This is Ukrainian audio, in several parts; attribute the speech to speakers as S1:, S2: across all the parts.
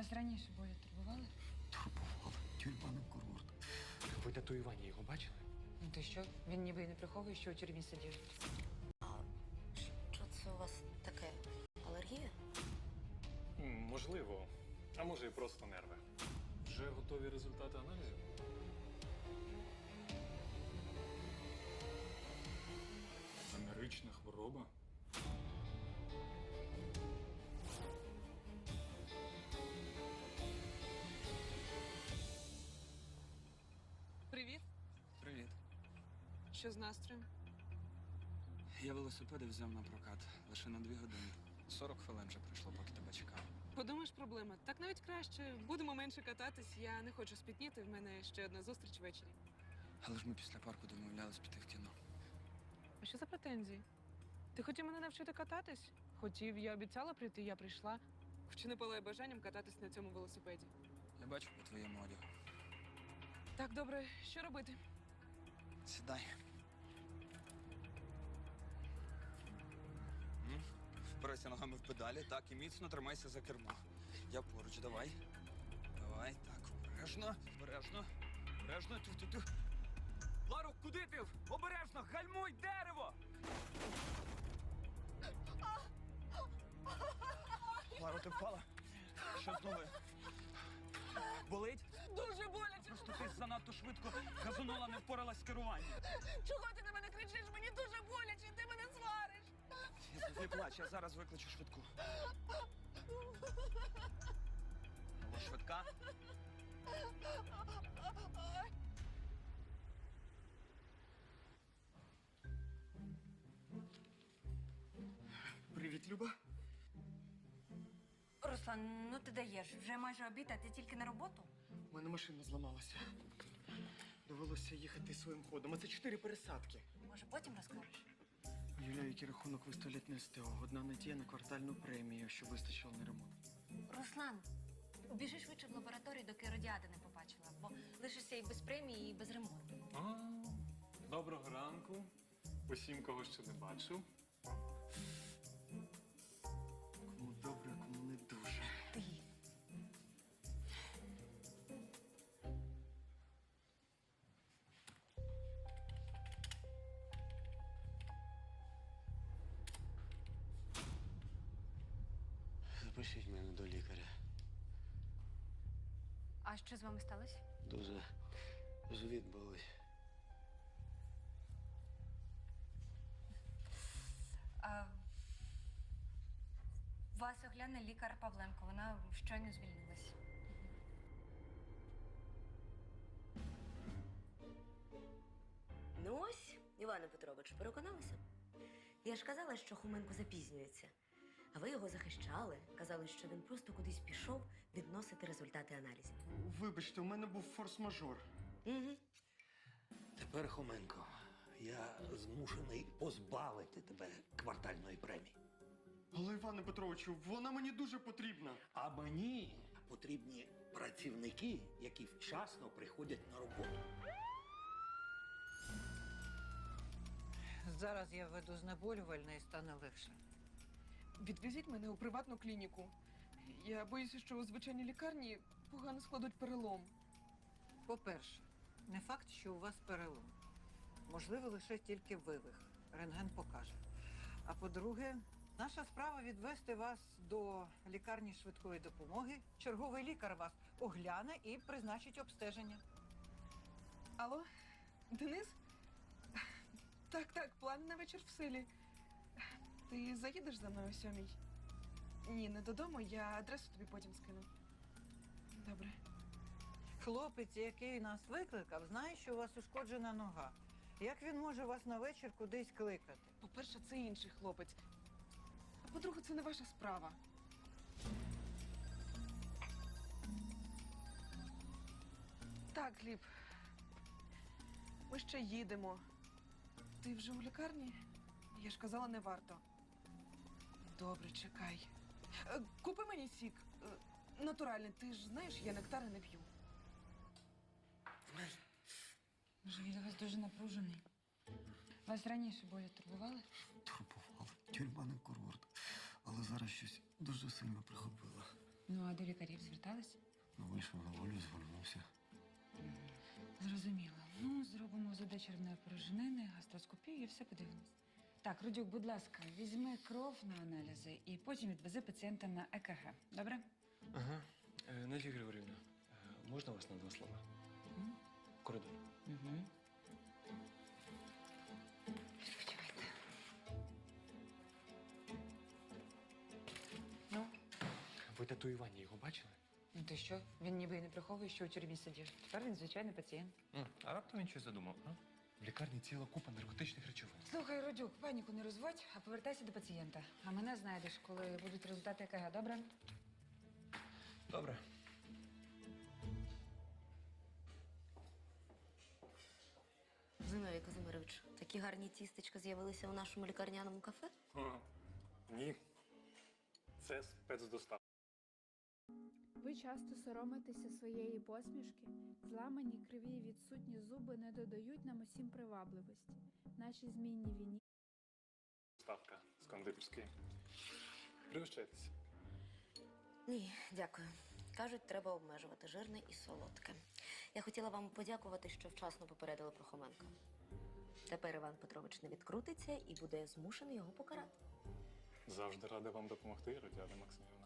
S1: Вас раніше боє турбували?
S2: Турбували. Тюрма курорт.
S3: Ви татуювання його бачили?
S1: Ну ти що? Він ніби і не приховує, що у тюрмі сидів.
S4: Що це у вас таке? Алергія?
S3: М, Можливо. А може і просто нерви. Вже готові результати аналізів? Венерична хвороба.
S5: Що з настроєм?
S6: Я велосипеди взяв на прокат лише на дві години. 40 хвилин вже пройшло, поки тебе чекав.
S5: Подумаєш, проблема. Так навіть краще. Будемо менше кататись. Я не хочу спітніти. В мене ще одна зустріч ввечері.
S6: Але ж ми після парку домовлялись піти в кіно.
S5: А що за претензії? Ти хотів мене навчити кататись? Хотів, я обіцяла прийти, я прийшла. Чи не палає бажанням кататись на цьому велосипеді?
S6: Я бачу по твоєму одягу.
S5: Так, добре, що робити?
S6: Сідай. Впирайся ногами в педалі, так, і міцно тримайся за кермо. Я поруч, давай. Давай, так, обережно, обережно, обережно, тю-тю-тю. Лару, куди ти? Обережно, гальмуй дерево! Лару, ти впала? Що з ногою? Болить?
S5: Дуже боляче!
S6: Просто ти занадто швидко газонула, не впоралась з керуванням.
S5: Чого ти на мене кричиш? Мені дуже боляче, ти мене свариш!
S6: Не плач, я зараз викличу швидку. Алло, швидка?
S2: Привіт, Люба.
S4: Руслан, ну ти даєш. Вже майже обід, а ти тільки на роботу?
S2: У мене машина зламалася. Довелося їхати своїм ходом. А це чотири пересадки.
S4: Може, потім розкажеш?
S2: Юля, який рахунок виставлять на СТО. Одна надія на квартальну премію, що вистачило на ремонт.
S4: Руслан, біжи швидше в лабораторію, доки радіади не побачила, бо лишишся і без премії, і без ремонту.
S3: А, доброго ранку. Усім, кого ще не бачив.
S7: Запишіть мене до лікаря.
S4: А що з вами сталося?
S7: Дуже живіт болить.
S4: А... Вас огляне лікар Павленко. Вона щойно звільнилась.
S8: Ну ось, Іване Петрович, переконалися. Я ж казала, що Хуменко запізнюється. А ви його захищали, казали, що він просто кудись пішов відносити результати аналізів.
S2: Вибачте, у мене був форс-мажор.
S8: Угу.
S7: Тепер, Хоменко, я змушений позбавити тебе квартальної премії.
S2: Але, Іване Петровичу, вона мені дуже потрібна.
S7: А мені потрібні працівники, які вчасно приходять на роботу.
S9: Зараз я введу знеболювальне і стане легше.
S5: Відвезіть мене у приватну клініку. Я боюся, що у звичайній лікарні погано складуть перелом.
S9: По-перше, не факт, що у вас перелом. Можливо, лише тільки вивих. Рентген покаже. А по-друге, наша справа відвести вас до лікарні швидкої допомоги. Черговий лікар вас огляне і призначить обстеження.
S5: Алло, Денис? Так, так, план на вечір в силі. Ти заїдеш за мною о сьомій? Ні, не додому, я адресу тобі потім скину. Добре.
S9: Хлопець, який нас викликав, знає, що у вас ушкоджена нога. Як він може вас на вечір кудись кликати?
S5: По-перше, це інший хлопець. А по-друге, це не ваша справа. Так, Гліб. Ми ще їдемо. Ти вже у лікарні? Я ж казала, не варто. Добре, чекай. Е, Купи мені сік. Е, Натуральний, ти ж знаєш, я нектари не п'ю.
S1: Він у вас дуже напружений. Вас раніше боє турбували?
S2: Турбували. Тюрма не курорт. Але зараз щось дуже сильно прихопило.
S1: Ну, а до лікарів звертались?
S2: Ну, вийшов на волю, звернувся.
S1: Зрозуміло. Ну, зробимо УЗД червної порожнини, гастроскопію і все подивимось. Так, Рудюк, будь ласка, візьми кров на аналізи і потім відвези пацієнта на ЕКГ. Добре?
S3: Ага. Е, Надія Григорівна, е, можна вас на два слова? Коридор.
S1: Угу. Відпочивайте. Ну,
S3: Ви татуювання його бачили?
S1: ну ти що? Він ніби і не приховує, що у тюрмі сидів. Тепер він звичайний пацієнт.
S3: А раптом він щось задумав, а? Лікарні ціла купа наркотичних речовин.
S1: Слухай, Родюк, паніку не розводь, а повертайся до пацієнта. А мене знайдеш, коли будуть результати ЕКГ, добре?
S3: Добре.
S8: Зиновій Казимирович, такі гарні тістечка з'явилися у нашому лікарняному кафе?
S3: Ні. Це спецдоставка.
S10: Ви часто соромитеся своєї посмішки. Зламані, криві і відсутні зуби не додають нам усім привабливості. Наші змінні віні.
S3: Доставка з кондитерської. Пригощайтеся.
S8: Ні, дякую. Кажуть, треба обмежувати жирне і солодке. Я хотіла вам подякувати, що вчасно попередили про Хоменка. Тепер Іван Петрович не відкрутиться і буде змушений його покарати.
S3: Завжди рада вам допомогти, Родіана Максимівна.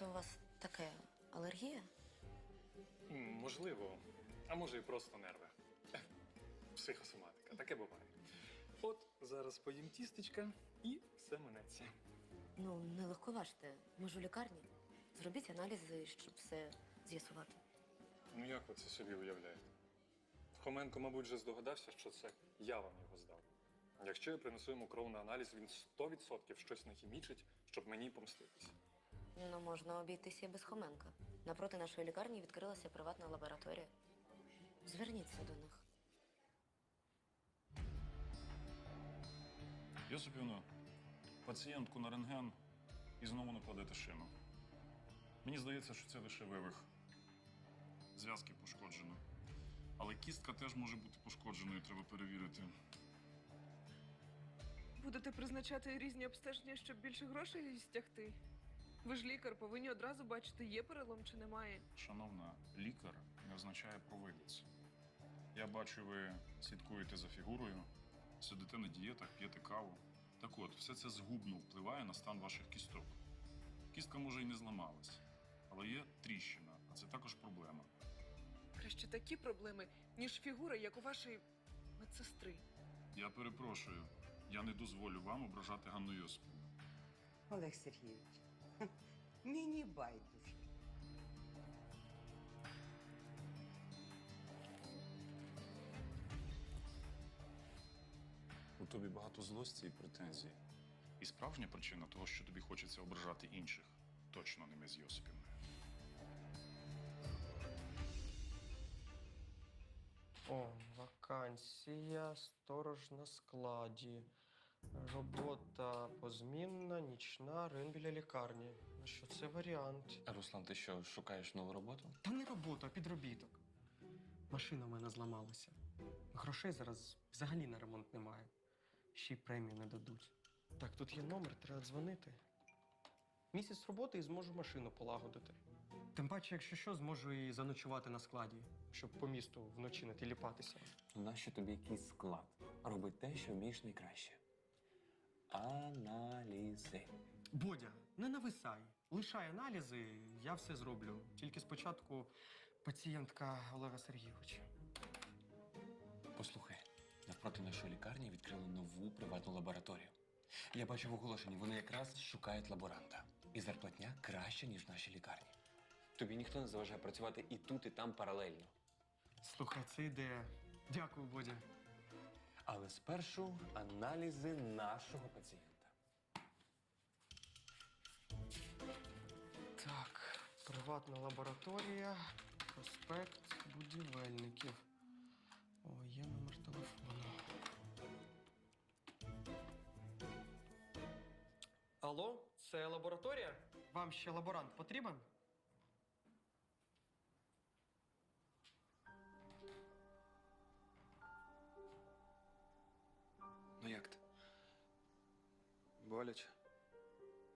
S8: Це у вас таке? Алергія?
S3: М, Можливо, а може і просто нерви. Ех, Психосоматика, таке буває. От зараз поїм тістечка і все минеться.
S8: Ну, не легковажте. Ми ж у лікарні. Зробіть аналізи, щоб все з'ясувати.
S3: Ну як ви це собі уявляєте? Хоменко, мабуть, вже здогадався, що це я вам його здав. Якщо я принесу йому кров на аналіз, він 100% щось нахімічить, щоб мені помститися.
S8: Ну, можна обійтися і без Хоменка. Напроти нашої лікарні відкрилася приватна лабораторія. Зверніться до них.
S11: Йосипівна, пацієнтку на рентген і знову накладете шину. Мені здається, що це лише вивих. Зв'язки пошкоджено. Але кістка теж може бути пошкодженою, треба перевірити.
S5: Будете призначати різні обстеження, щоб більше грошей стягти. Ви ж лікар, повинні одразу бачити, є перелом чи немає.
S11: Шановна, лікар не означає провидець. Я бачу, ви слідкуєте за фігурою, сидите на дієтах, п'єте каву. Так от, все це згубно впливає на стан ваших кісток. Кістка може і не зламалась, але є тріщина, а це також проблема.
S5: Краще такі проблеми, ніж фігура, як у вашої медсестри.
S11: Я перепрошую, я не дозволю вам ображати Ганну Йосипівну.
S12: Олег Сергійович, мені байдуже.
S11: У тобі багато злості і претензій. І справжня причина того, що тобі хочеться ображати інших, точно не ми з Йосипівною.
S13: О, вакансія, сторож на складі. Робота позмінна, нічна, рин біля лікарні. Ну що це варіант?
S3: Руслан, ти що, шукаєш нову роботу?
S13: Та не робота, а підробіток. Машина в мене зламалася. Грошей зараз взагалі на ремонт немає. Ще й премію не дадуть. Так, тут є номер, треба дзвонити. Місяць роботи і зможу машину полагодити. Тим паче, якщо що, зможу і заночувати на складі, щоб по місту вночі не тіліпатися.
S3: Нащо тобі якийсь склад? Роби те, що вмієш найкраще. Аналізи.
S13: Бодя, не нависай. Лишай аналізи, я все зроблю. Тільки спочатку пацієнтка Олега Сергійовича.
S3: Послухай, навпроти нашої лікарні відкрили нову приватну лабораторію. Я бачив оголошення, вони якраз шукають лаборанта. І зарплатня краща, ніж в нашій лікарні. Тобі ніхто не заважає працювати і тут, і там паралельно.
S13: Слухай, це ідея. Дякую, Бодя.
S3: Але спершу аналізи нашого пацієнта.
S13: Так, приватна лабораторія, проспект будівельників. О, є номер телефону. Алло, це лабораторія? Вам ще лаборант потрібен?
S3: Як ти? Боляче?